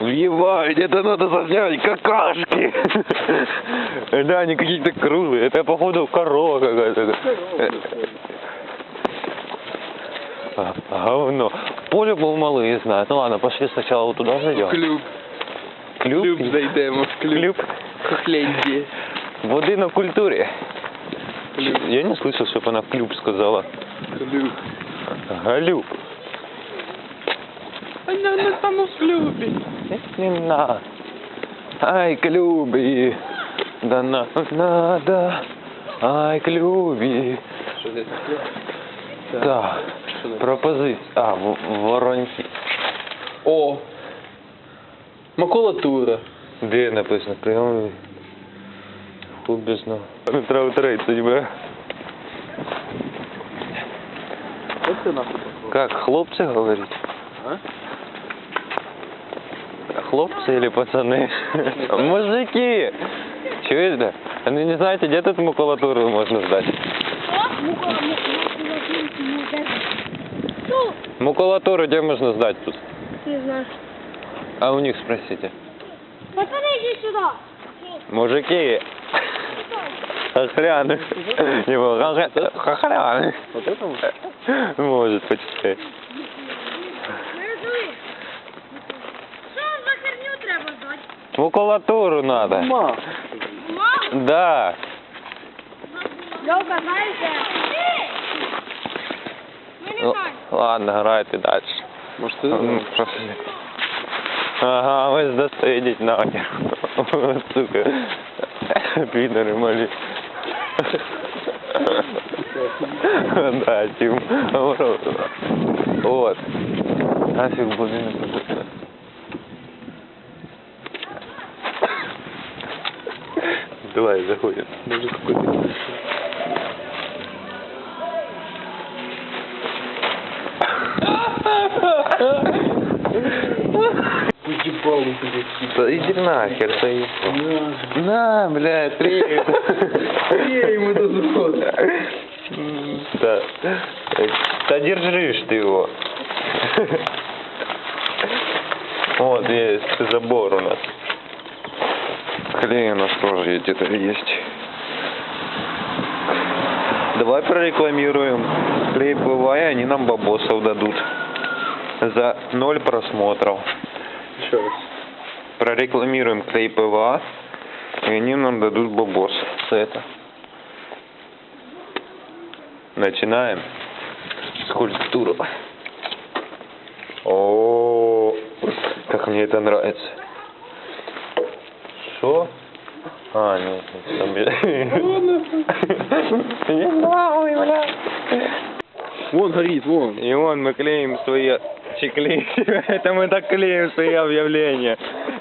Ебать, это надо заснять какашки. Да, они какие-то круглые. Это, походу, корова какая-то. Говно. Поле был малый, знает. Ну ладно, пошли сначала вот туда зайдем. Клюб. Клюб? Клюб зайдемо в клюб. Хохляньки. Воды на культуре. Клюб. Я не слышал, чтобы она клюб сказала. Клюб. Галюб. Она на там в клюбе. Не надо. Ай, клюби. Да на, надо. Ай, клюби. Що десь? Так. Пропозиція. А, в- вороньки. О! Макулатура. Де написано? Прямо. Хубісно. Не треба трейти, бе. Оце нахуй. Как, хлопцы говорить? А? Хлопцы или пацаны? Мужики! Это? Вы не знаете, где тут макулатуру можно сдать? Макулатуру где можно сдать тут? не знаю. А у них спросите. Пацаны, иди сюда. Мужики! Хохряны. Его хохря- хохряны. Вот это? Может, почитать. Макулатуру надо. Ма. Мам, Да. Льовка, знаєте? Ми не Ну, знаємо. ладно, грайте дальше. Может, ты Ну, знаешь? пошли. Ага, ви достаєть нахер. Сука. Підери малі. Да, тим. Вот. Нафиг будинок. Давай, заходим. Даже какой-то... Блядь. Да иди нахер, ты. На, блядь, привет. Я ему в рот. Да. Да держишь ты его. Вот есть забор у нас. Клей у нас тоже где-то есть. Давай прорекламируем. Клей ПВА, и они нам бабосов дадут. За ноль просмотров. Еще раз. Прорекламируем клей ПВА, и они нам дадут бабос с это. Начинаем. Скульптуру. О, как мне это нравится. Что? А, нет, там Не знаю, бля. Вон горит, вон. И вон мы клеим свои чехли. Это мы так клеим свои объявления.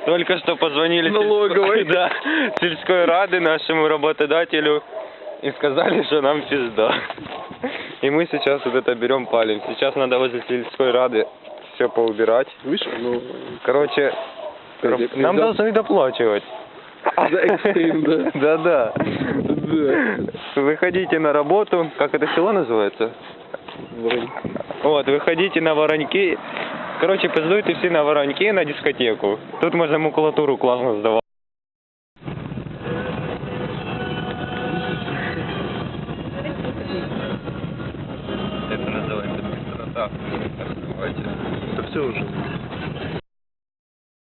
Только что позвонили Налоговой. да, сельской рады нашему работодателю и сказали, что нам пизда. И мы сейчас вот это берем палим. Сейчас надо возле сельской рады все поубирать. Видишь, ну... Короче, нам должны доплачивать. За экстрим, да. Да-да. Да. Выходите на работу. Как это село называется? Вот, выходите на вороньки. Короче, пиздуйте все на вороньки на дискотеку. Тут можно макулатуру классно сдавать. Это называется быстрота. Это все уже.